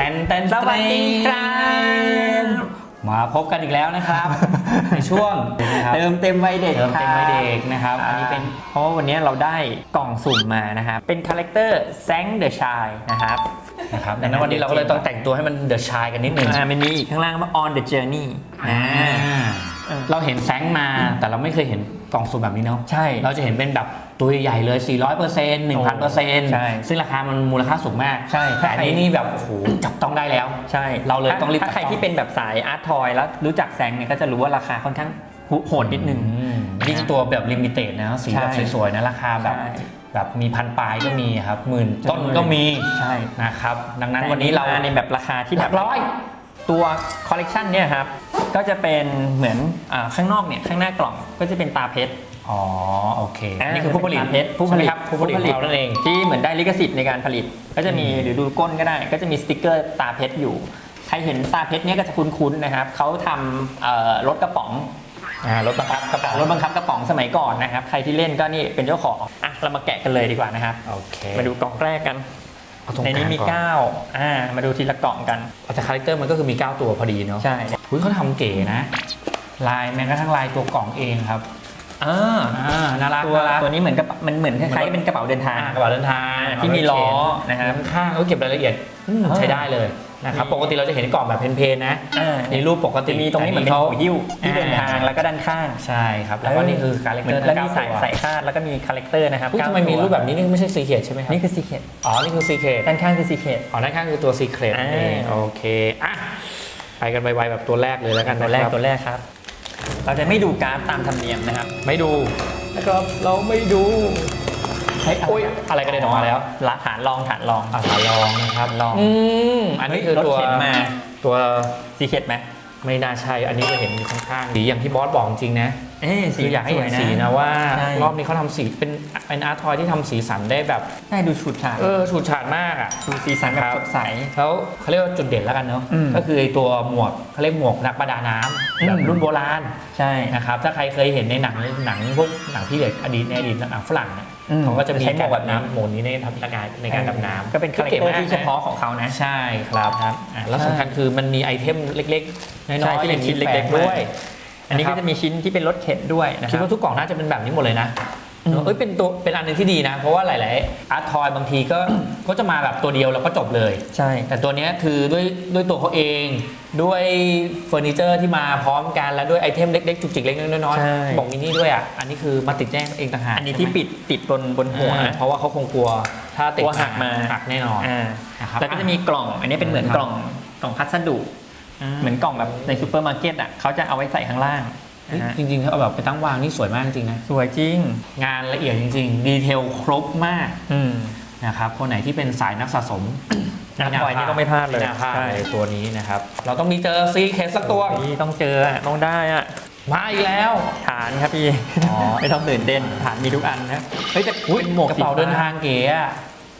แตนแตนสวัสดีครับมาพบกันอีกแล้วนะครับ ในช่วงนะครับเติมเต็มวัยเด็กเติมเต็มวัยเด็กครับนะครับอันนี้เป็นเพราะว่าวันนี้เราได้กล่องสุ่มมานะครับเป็นคาแรคเตอร์แซงเดอะชายนะครับนะครับดังนั้นวันนี้เราก็เลยต้องแต่งตัวให้มันเดอะชายกันนิดนึงอ่ามันมีอีกข้างล่างว่า on the journey อ่าอ่า เราเห็นแซงมาแต่เราไม่เคยเห็นกล่องสุ่มแบบนี้เนาะใช่ เราจะเห็นเป็นแบบตัวใหญ่ๆเลย 400% 1,000%ใช่ซึ่งราคามันมูลค่าสูงมากใช่แต่อันนี้นี่แบบโอ้โหจับต้องได้แล้ว ใช่ เราเลยต้องรีบถ้าใครที่เป็นแบบสายอาร์ตทอยแล้วรู้จักแซงเนี่ยก็จะรู้ว่าราคาค่อนข้างโหดนิดนึงอืมยิ่งตัวแบบลิมิเต็ดนะสีแบบใช่สวยๆนะราคาแบบใช่แบบมีพันปลายก็มีครับหมื่นต้นก็มีใช่นะครับ ดังนั้นวันนี้เราในแบบราคาที่หแบลับกร้อย ตัวคอลเลกชันเนี่ยครับก็จะเป็นเหมือนอาข้างนอกเนี่ยข้างหน้ากล่องก็จะเป็นตาเพชรอ๋อโอเคอ่านี่คือผู้ผลิตตาเพชรผู้ผลิตใช่ไหมครับผู้ผลิตของเรานั่นเองที่เหมือนได้ลิขสิทธิ์ในการผลิต ก็จะมีอืมหรือดูก้นก็ได้ ก็จะมีสติกเกอร์ตาเพชรอยู่ใครเห็นตาเพชรเนี่ยก็จะคุ้นๆนะครับเขาทำเอ่อรถกระป๋องอ่ารถบังคับกระเป๋ารถบังคับกระป๋องสมัยก่อนนะครับ ใครที่เล่นก็นี่เป็นเจ้าของอะเรามาแกะกันเลยดีกว่านะครับโอเคมาดูกล่องแรกกัน เอาตรงในนี้มีกลางก่อนเก้าอ่ามาดูทีละกล่องกัน แต่คาแรคเตอร์มันก็คือมี 9 ตัวพอดีเนาะใช่หุ้ยเขาทำเก๋นะลายแม้กระทั่งลายตัวกล่องเองครับอ่าอ่าน่ารักตัวน่ารัก ตัวนี้เหมือนกับมันเหมือนคล้ายๆเป็นกระเป๋าเดินทาง อ่ากระเป๋าเดินทางที่มีล้อนะครับ ข้างๆเขาเก็บรายละเอียดอืมเออใช้ได้เลย นะครับมีปกติเราจะเห็นกล่องแบบเพลนๆนะอ่ามีรูปปกติจะมีตรงนี้เหมือนเป็นขาหูหิ้วที่เดินทางอ่แล้วก็ด้านข้างใช่ครับแล้วก็นี่คือคาแรคเหมืเตออนร์แล้วทั้มีงสายเก้ตัวสายคาดแล้วก็มีคาแรคเตอร์นะครับอุ๊ยเก้าทำไมมีตัวรูปแบบนี้นี่ไม่ใช่ซีเคทใช่ไหมครับนี่คือซีเคทอ๋อนี่คือซีเคทด้านข้างคือซีเคทอ๋อด้านข้างคือตัวซีเคทอ่าเองโอเคอะไปกันไวๆแบบตัวแรกเลยแล้วกันตัวแรกนะครับตัวแรกครับ เราจะไม่ดูการ์ดตามธรรมเนียมนะครับ ไม่ดูนะครับเราไม่ดู เฮ้ยอุ๊ยอะไรกระเด็นออกมาแล้วละฐานรองฐานรองอะลองนะครับลอง อืมอันนี้คือรถตัวเข็นมา ตัวซีเคทไหมไม่น่าใช่ อันนี้ก็เห็นอยู่ข้างๆสีอย่างที่บอสบอกจริงๆนะ เอ้ยสีคืออยากให้เห็นสวสีนะว่า ใช่ รอบนี้เขาทำสีเป็นเป็นอาร์ตทอยที่ทำสีสันได้แบบใช่ดูฉูดฉาดเออฉูดฉาดมากอะ ดูสีสันแบบครับสดใส แล้วเขาเรียกว่าจุดเด่นแล้วกันเนาะอืม ก็คือไอ้ตัวหมวกเขาเรียกหมวกนักประดาน้ำแบบอืมรุ่นโบราณ ใช่ นะครับถ้าใครเคยเห็นในหนังหนังพวกหนังที่เด็กอดีตในอดีตหนังฝรั่งเนี่ยอืม เขาก็จะมีใช้หมวกแบบนี้ หมวกนี้ในทำการในการดำน้ำก็เป็นคาแรคเตอร์ที่เฉพาะของเขานะ ใช่ครับอะแล้วสำคัญคือมันมีไอเทมเล็กๆน้อยๆใช่ที่เป็นชิ้นเล็กๆแฝงด้วย อันนี้ก็จะมีชิ้นที่เป็นรถเข็นด้วยนะคคิดรับว่าทุกกล่องน่าจะเป็นแบบนี้หมดเลยนะอืมเอ้ยเป็นตัวเป็นอันหนึงที่ดีนะ เพราะว่าหลาย ๆ อาร์ตทอยบางทีก็ก็จะมาแบบตัวเดียวแล้วก็จบเลย ใช่ แต่ตัวเนี้ยคือด้วยด้วยตัวเขาเอง ด้วยเฟอร์นิเจอร์ที่มาพร้อมกันแล้วด้วยไอเทมเล็ก ๆ จุกจิกเล็กๆน้อยใช่ๆบอกมินี่ด้วยอะอันนี้คือมาติดแจ้งเองต่างหากอันนี้ที่ปิดติดบนบนหัวอ่าเพราะว่าเขาคงกลัวถ้าติดกลัวหักมาหักแน่นอนอ่านะครับแล้วก็จะมีกล่อง อันนี้เป็นเหมือนครับกล่องกล่องพัสดุ เหมือนกล่องแบบในซูเปอร์มาร์เก็ตอะเขาจะเอาไว้ใส่ข้างล่างเฮ้ยนะฮะจริงๆถ้าเอาแบบไปตั้งวางนี่สวยมากจริงๆนะ สวยจริง งานละเอียดจริงๆ ดีเทลครบมากอืม นะครับ คนไหนที่เป็นสายนักสะสมอาร์ตทอยนี่ต้องไม่พลาดเลยไม่น่าพลาดใช่ เลยตัวนี้นะครับ เราต้องมีเจอซีเคสสักตัว นี่ต้องเจออะต้องได้อะ มาอีกแล้ว ฐานครับพี่ อ๋อ ไม่ต้องตื่นเต้นฐานมีทุกอันนะเฮ้ยแต่เป็นหมวกกระสีเป๋าฟ้เดินทางเก๋อะ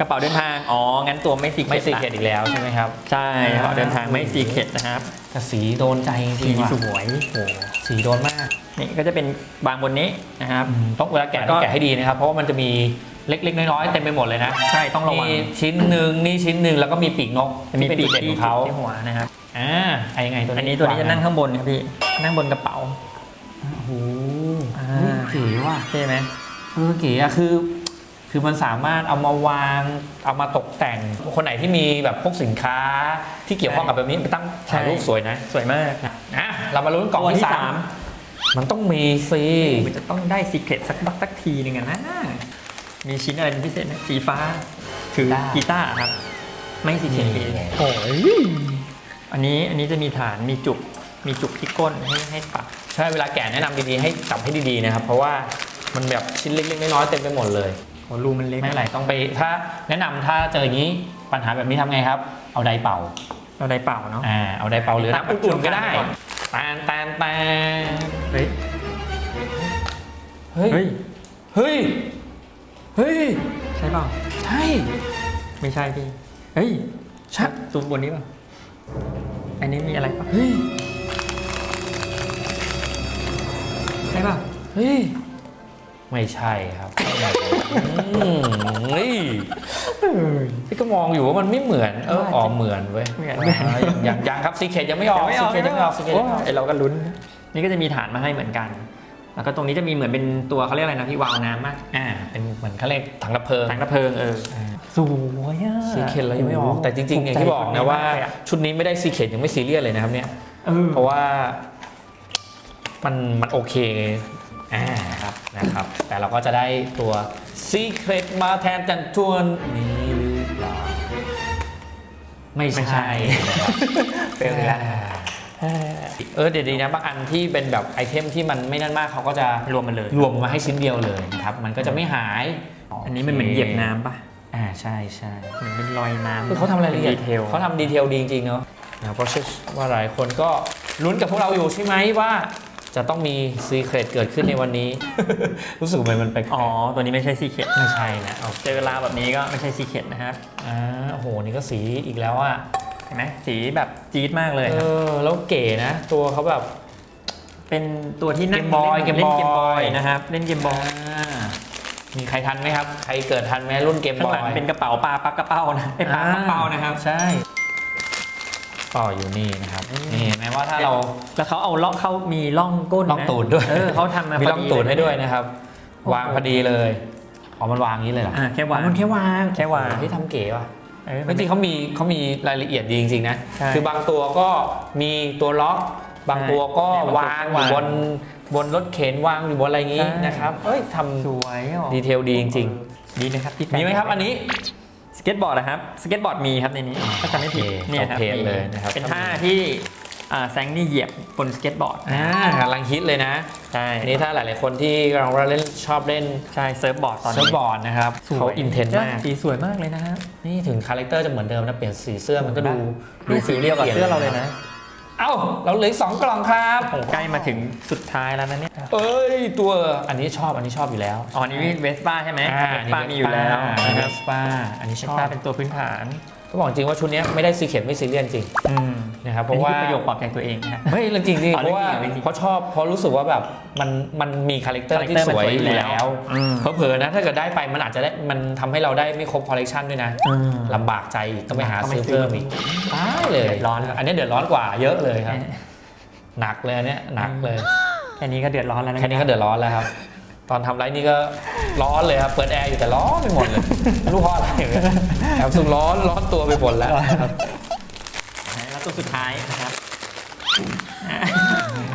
กระเป๋าเดินทาง อ๋อ งั้นตัวไม่ซีเคไม่ซีเคทอีกแล้วใช่ไหมครับ ใช่กระเป๋าเดินทางไม่ซีเคทนะครับแต่สีโดนใจจสีริงๆว่ะสวยโอ้โหสีโดนมากนี่ก็จะเป็นบางบนนี้นะครับต้องเวลาแกะต้องแกะให้ดีนะครับ เพราะว่ามันจะมีเล็กๆ น้อยๆเต็มไปหมดเลยนะใช่ต้องระวังนี่ชิ้นหนึ่งนี่ชิ้นหนึ่งแล้วก็มีปีกนกจะมีที่เป็นปีจุดเด่นกที่ของเขาที่หัวนะครับ อ่าอะไรยังไงตัวนี้อันนี้ตัวนี้จะนั่งข้างบนครับพี่ นั่งบนกระเป๋า โอ้โหอ่าเก๋ว่ะใช่ไหม เออเก๋อะคือ คือมันสามารถเอามาวางเอามาตกแต่ง คนไหนที่มีแบบพวกสินค้าที่เกี่ยวข้องกับแบบนี้ไปตั้งถ่ายรูปสวยนะสวยมากอะเรามาลุ้นกล่องตัวที่ที่สาสามมมันต้องมีสิมันจะต้องได้ซีเครตสักบักสักทีหนึ่งอะนะมีชิ้นอะไรเป็นพิเศษไหมสีฟ้าถือกีตาร์ครับ ไม่ซีเครตโอ้ยอันนี้อันนี้จะมีฐานมีจุกมีจุกที่ก้นให้ให้ปักใช่เวลาแกะแนะนำดีๆให้จับให้ดีๆนะครับ เพราะว่ามันแบบชิ้นเล็กๆน้อยๆเต็มไปหมดเลย โอ้รูมันเล็กไม่เป็นไรต้องไปถ้าแนะนำถ้าเจออย่างนี้ปัญหาแบบนี้ทำไงครับ เอาไดร์เป่าเราได้เปล่าเนาะ อ่าเอาไดร์เป่าหรือน้ำอุ่นๆก็ได้ก่อนแตนแตนแตนเฮ้ยเฮ้ยเฮ้ยเฮ้ยเฮ้ยใช่เปล่าใช่ไม่ใช่พี่เฮ้ยใช่ซูมบนนี้เปล่าอันนี้มีอะไรเปล่าเฮ้ยใช่เปล่าเฮ้ย ไม่ใช่ครับอืมนี่พี่ก็มองอยู่ว่ามันไม่เหมือน เอออ๋อเหมือนเว้ยเหมือนอ่ายังยังครับซีเคยังไม่ออกซีเคยังไม่ออกซีเคยังไม่ออก ไอเราก็ลุ้น นี่ก็จะมีฐานมาให้เหมือนกัน แล้วก็ตรงนี้จะมีเหมือนเป็นตัวเขาเรียกอะไรนะพี่วาล์วน้ำมั้ยอ่า เป็นเหมือนเขาเรียกถังดับเพลิง ถังดับเพลิงเออสวยอะซีเคเรายังไม่ออก แต่จริงๆอย่างที่บอกนะว่า ชุดนี้ไม่ได้ซีเคยังไม่ซีเรียสเลยนะครับเนี่ย เออเพราะว่ามันมันโอเค อ่าครับนะครับ แต่เราก็จะได้ตัว Secret มาแทนจันทวนนี้หรือเปล่าไม่ไม่ใช่ ใช่นะครับเฟลอีกแล้ว เออเดี๋ยวดีนะบางอันที่เป็นแบบไอเทมที่มันไม่นั่นมากเขาก็จะรวมมาเลย รวมมาให้ชิ้นเดียวเลยนะครับ มันก็จะไม่หายอันนี้มันเหมือนเหยียบน้ำป่ะอ่าใช่ใช่ เหมือนเป็นรอยน้ำคือเขาทำรายละเอียดดีเทล เขาทำดีเทลดีจริงๆเนาะนะเพราะเชื่อว่าหลายคนก็ลุ้นกับพวกเราอยู่ใช่ไหมว่า จะต้องมีซีเครตเกิดขึ้นในวันนี้ รู้สึกเหมือนมันแปลกๆอ๋อ ตัวนี้ไม่ใช่ซีเคทไม่ใช่นะเอาเจอลาวแบบนี้ก็ไม่ใช่ซีเคทนะครับอ่าโอ้โห นี่ก็สีอีกแล้วอะเห็นไหมสีแบบจี๊ดมากเลยเอครับ อแล้วเก๋นะ ตัวเขาแบบ เป็นตัวที่นั่ง Game Boy เล่น Game เล่น Boy เกมบอยนะครับ เล่นเกมบอยอ่ามีใครทันไหมครับ ใครเกิดทันไหมรุ่นเกมข้าบงอหลังยเป็นกระเป๋าปลาปักกระเป๋านะไอ้ปลาปักเป้านะครับ ใช่ ก็อยู่นี่นะครับนี่เห็นไหมว่าถ้าเราแล้วเขาเอาล่องเข้ามีล่องก้นนะล่องตูดด้วยเออเขาทำมามีพล่องตูดให้ด้วยเนะครับโอ้โหวางพอดีเลยอ๋อมันวางอย่างนี้เลยเหรออ่าแค่วางอ๋อมันแค่วางแค่วางเฮ้ยทำเก๋ว่ะเออจริงๆเขามีเขามีรายละเอียดดีจริงๆนะใช่คือบางตัวก็มีตัวล็อก บางตัวก็ใช่วางอยู่บนบนรถเข็นวางอยู่บนอะไรอย่างงี้ใช่นะครับเอ้ยทสวยอะำดีเทลดีจริงดีนะครับที่ๆมีไหมครับอันนี้ สเก็ตบอร์ดนะครับ สเก็ตบอร์ดมีครับในนี้ถ้าจำไม่ผิดโอเคเนี่ยครับโอเคเลยนะครับเป็นท่าที่อ่าแซงนี่เหยียบบนสเก็ตบอร์ดอ่ากำลังฮิตเลยนะใช่อันนี้ถ้าหลาย ๆ คนที่กำลังเล่นชอบเล่นใช่เซิร์ฟบอร์ดตอนเซิร์ฟนี้บอร์ดนะครับสวยเขาอินเทนมากสีสวยมากเลยนะครับนี่ถึงคาแรคเตอร์จะเหมือนเดิมนะเปลี่ยนสีเสื้อมันก็ดูนี่สีเดียวกับเสื้อเราเลยนะ เอ้า เราเหลืออกสองกล่องครับ โอ้ใกล้มาถึงสุดท้ายแล้วนะเนี่ยเอ้ยตัวอันนี้ชอบอันนี้ชอบอยู่แล้วอ๋อนี่เวสป้าใช่ไหมอ่าเวสป้ามีอยู่แล้วนะนะคครัรับบสปาอันนี้เวชสอบป้าเป็นตัวพื้นฐาน ก็บอกจริงว่าชุดเนี้ยไม่ได้ซีเ e ตไม่ซีเรียสจริง อืม นะครับเพอันราะนี้ว่าคือประโยคปลอบใจตัวเองนะฮะเฮ้ยเรื่องจริงจริงอ๋อเพราะว่าเรื่องจริงเพราะชอบเพราะรู้สึกว่าแบบมันมันมีคาแรคเตอร์ที่ Character สวยมันสวยออยู่ยู่แล้วแล้วอืมเผลอๆนะถ้าเกิดได้ไปมันอาจจะได้มันทำให้เราได้ไม่ครบคอลเลกชันด้วยนะอืมลำบากใจอีกต้องไปหาต้องไปซื้อซื้อเพิ่มอีกตายเลยเดือดร้อนอันนี้เดือดร้อนกว่าเยอะเลยครับหนักเลยอันเนี้ยหนักเลยแค่นี้ก็เดือดร้อนแล้วนะแค่นี้ก็เดือดร้อนแล้วครับตอนทำไรนี่ก็ร้อนเลยครับ เปิดแอร์อยู่แต่ร้อนไปหมดเลยไม่รู้เพราะอะไรแอบสุดร้อนร้อนตัวไปหมดแล้วครับ แล้วตัวสุดท้ายนะครับ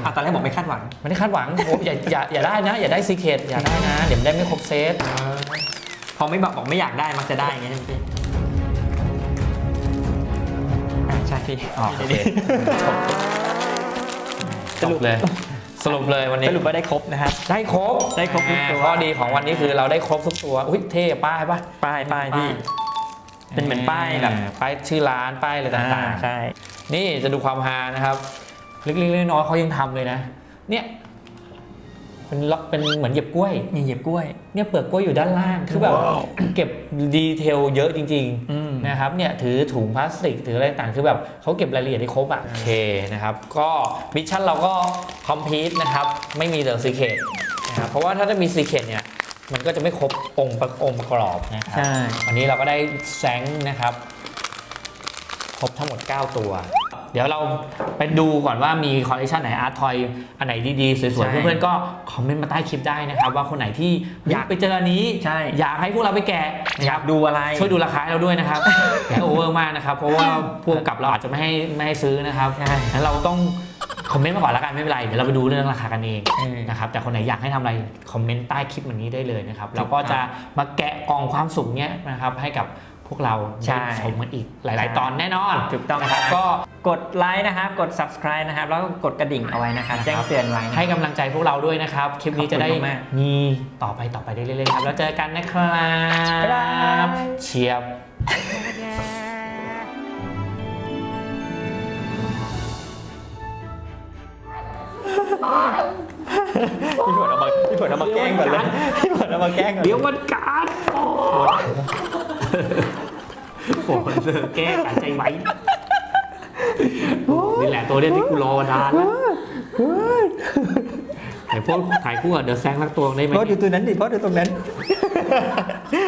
อะตอนแรกบอกไม่คาดหวัง ไม่ได้คาดหวังโอ้อย่าอย่าอย่าได้นะ อย่าได้ซีเคทอย่าได้นะ เดี๋ยวมันได้ไม่ครบเซตพอไม่บอกบอกไม่อยากได้มักจะได้อย่างเงี้ยใช่ไหมพี่อะใช่พี่อ๋อโอเคสรุปเลย สรุปเลยวันนี้ สรุปว่าได้ครบนะครับได้ครบได้ครบทุกตัว ข้อดีของวันนี้คือเราได้ครบทุกตัว อุ้ยเท่ป้ายปะป้ายป้ายพี่ เป็นเหมือนป้ายแบบอ่ป้ายชื่อร้านป้ายอะไรต่างอ่าๆใช่ นี่จะดูความฮานะครับเล็กๆน้อยๆเขายังทำเลยนะ เนี่ยเป็นล็อกเป็นเหมือนเหยียบกล้วยมีเหยียบกล้วย เนี่ยเปลือกกล้วยอยู่ด้านล่างคือแบบเก็บดีเทลเยอะจริงอืมๆนะครับเนี่ยถือถุงพลาสติกถืออะไรต่างคือแบบเขาเก็บรายละเอียดได้ครบอะโอเคนะครับ ก็มิชชั่นเราก็คอมพลีทนะครับ ไม่มีเดอะซีเคทนะครับเพราะว่าถ้าจะมีซีเคทเนี่ย มันก็จะไม่ครบองค์ประองค์ประกอบนะครับ ใช่ วันนี้เราก็ได้แซงนะครับ ครบทั้งหมด 9 ตัว เดี๋ยวเราไปดูก่อนว่ามีคอลเลคชันไหนอาร์ตทอยอันไหนดีๆ สวยๆเพื่อนๆก็คอมเมนต์มาใต้คลิปได้นะครับ ว่าคนไหนที่อยากไปเจออันนี้ ใช่ อยากให้พวกเราไปแกะนะอคยารับกดูอะไร ช่วยดูราคาให้เราด้วยนะครับ อย่าโอเวอร์มากนะครับ เพราะว่าพวกกับเราอาจจะไม่ให้ไม่ให้ซื้อนะครับใช่ งั้นเราต้อง คอมเมนต์มาก่อนละกันไม่เป็นไรเดี๋ยวเราไปดูเรื่องราคากันเองเออนะครับแต่คนไหนอยากให้ทำอะไรคอมเมนต์ใต้คลิปแบบนี้ได้เลยนะครับเราก็จะมาแกะกล่องความสุขเนี้ยนะครับให้กับพวกเราใช่ ได้ชมกันอีกหลายใช่ๆตอนแน่นอน ถูกต้องนะครับ ก็กดไลค์นะครับ กด subscribe นะครับ แล้วก็กดกระดิ่งเอาไว้นะครับ แจ้งเตือนไว้นะให้กำลังใจพวกเราด้วยนะครับ คลิปนี้จะได้ขอบคุณมากมีต่อไปต่อไปได้เรื่อย ๆ ครับ แล้วเจอกันนะครับบ๊ายบายเชียบ พี่ฝนเอามาพี่ฝนเอามาแกล้งก่อนเลยพี่ฝนเอามาแกล้งก่อนเดี๋ยวมันการโอ้โหเลิกแก้หายใจไว้นี่แหละตัวเนี้ยที่กูรอนานแล้วดี๋ยวโพสถ่ายคู่กับเดอะแซงสักตัวได้ไหมเพราะดูตัวนั้นดิเพราะดูตรงนั้น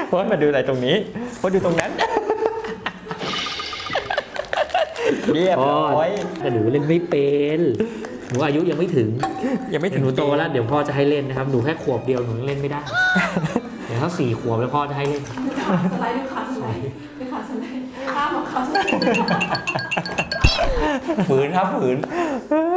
เพราะมาดูอะไรตรงนี้เพราะดูตรงนั้นเรียบพ่อร้อยแต่หนูเล่นไม่เป็น หนูอายุยังไม่ถึงยังไม่ถึงหนูโตแล้วเดี๋ยวพ่อจะให้เล่นนะครับหนูแค่ขวบเดียวหนูยังเล่นไม่ได้ เดี๋ยวถ้าสี่ขวบแล้วพ่อจะให้เล่นขาสไลด์ดูขาสไลด์ดูขาสไลด์ข้ามของขาสไลด์ฝืนครับฝืนเออ